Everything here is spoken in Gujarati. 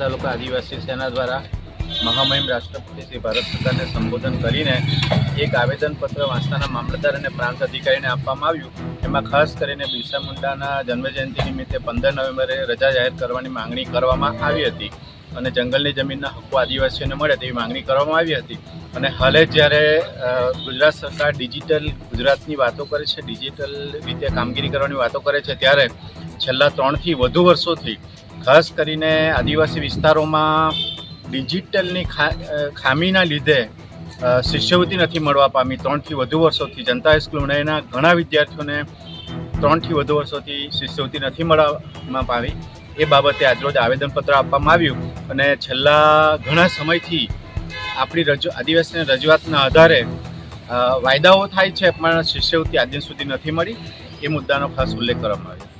આદિવાસી સેના દ્વારા મહામહિમ રાષ્ટ્રપતિ શ્રી ભારત સરકારને સંબોધન કરીને એક આવેદનપત્ર વાંસદાના મામલતદાર અને પ્રાંત અધિકારીને આપવામાં આવ્યું. એમાં ખાસ કરીને બિરસા મુંડાના જન્મજયંતિ નિમિત્તે પંદર નવેમ્બરે રજા જાહેર કરવાની માંગણી કરવામાં આવી હતી અને જંગલની જમીનના હક્કો આદિવાસીઓને મળે તેવી માંગણી કરવામાં આવી હતી. અને હાલે જ્યારે ગુજરાત સરકાર ડિજિટલ ગુજરાતની વાતો કરે છે, ડિજિટલ રીતે કામગીરી કરવાની વાતો કરે છે, ત્યારે છેલ્લા ત્રણથી વધુ વર્ષોથી ખાસ કરીને આદિવાસી વિસ્તારોમાં ડિજિટલની ખામીના લીધે શિષ્યવૃત્તિ નથી મળવા પામી. ત્રણથી વધુ વર્ષોથી જનતા હાઈસ્કૂલ ઉનાઈના ઘણા વિદ્યાર્થીઓને ત્રણથી વધુ વર્ષોથી શિષ્યવૃત્તિ નથી મળવામાં પામી. એ બાબતે આજરોજ આવેદનપત્ર આપવામાં આવ્યું અને છેલ્લા ઘણા સમયથી આપણી રજૂ આદિવાસીની રજૂઆતના આધારે વાયદાઓ થાય છે પણ શિષ્યવૃત્તિ આજ સુધી નથી મળી. એ મુદ્દાનો ખાસ ઉલ્લેખ કરવામાં આવ્યો.